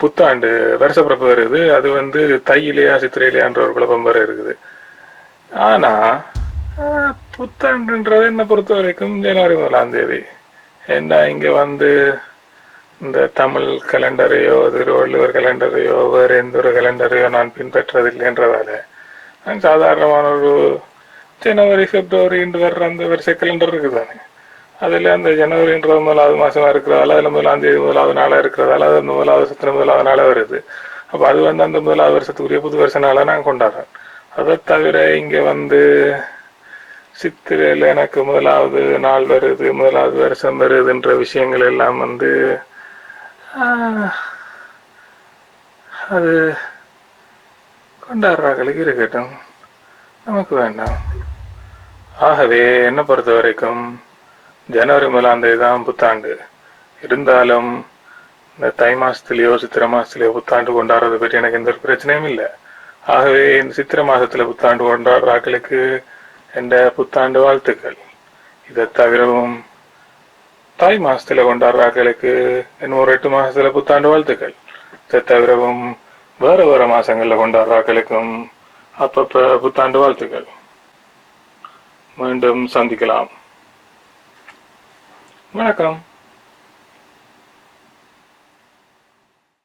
புத்தாண்டு வருஷப்பிறப்பு வருது. அது வந்து தையிலையா சித்திரையிலையான்ற ஒரு குழப்பம் வேற இருக்குது. ஆனா புத்தாண்டுன்றதை புத்தாண்டுன்றது பொறுத்த வரைக்கும் ஜனவரி முதலாம் தேதி. ஏன்னா இங்க வந்து இந்த தமிழ் கலண்டரையோ திருவள்ளுவர் கலண்டரையோ வேறு எந்த ஒரு கலண்டரையோ நான் பின்பற்றதில்லைன்றதால நான் சாதாரணமான ஒரு ஜனவரி பிப்ரவரின்னு வர்ற அந்த வருஷ கலண்டர் இருக்குதானே? அதில் அந்த ஜனவரின்றது முதலாவது மாதமாக இருக்கிறதால அதில் முதலாம் தேதி முதலாவது நாளாக இருக்கிறதால அது அந்த முதலாவது வருஷத்துல முதலாவது நாளாக வருது. அப்போ அது வந்து அந்த முதலாவது வருஷத்துக்குரிய புது வருஷ நாளாக நான் கொண்டாடுறேன் அதை தவிர இங்கே வந்து சித்திரையில் எனக்கு முதலாவது நாள் வருது முதலாவது வருஷம் வருதுன்ற விஷயங்கள் எல்லாம் வந்து அது கொண்டாடுறாங்களுக்கு இருக்கட்டும். நமக்கு வேண்டாம். ஆகவே என்னை பொறுத்த வரைக்கும் ஜனவரி முதலாம் தேதி தான் புத்தாண்டு. இருந்தாலும் இந்த தை மாசத்துலயோ சித்திரை மாசத்துலயோ புத்தாண்டு கொண்டாடுறதை பற்றி எனக்கு எந்த ஒரு பிரச்சனையும் இல்லை. ஆகவே இந்த சித்திரை மாசத்துல புத்தாண்டு கொண்டாடுறாக்களுக்கு என்ற புத்தாண்டு வாழ்த்துக்கள். இதை தவிரவும் தாய் மாசத்துல கொண்டாடுறாக்களுக்கு இன்னும் ஒரு எட்டு மாசத்துல புத்தாண்டு வாழ்த்துக்கள். இதை தவிரவும் வேற வேற மாசங்கள்ல கொண்டாடுறாக்களுக்கும் அப்பப்ப புத்தாண்டு வாழ்த்துக்கள். மீண்டும் சந்திக்கலாம். வணக்கம்.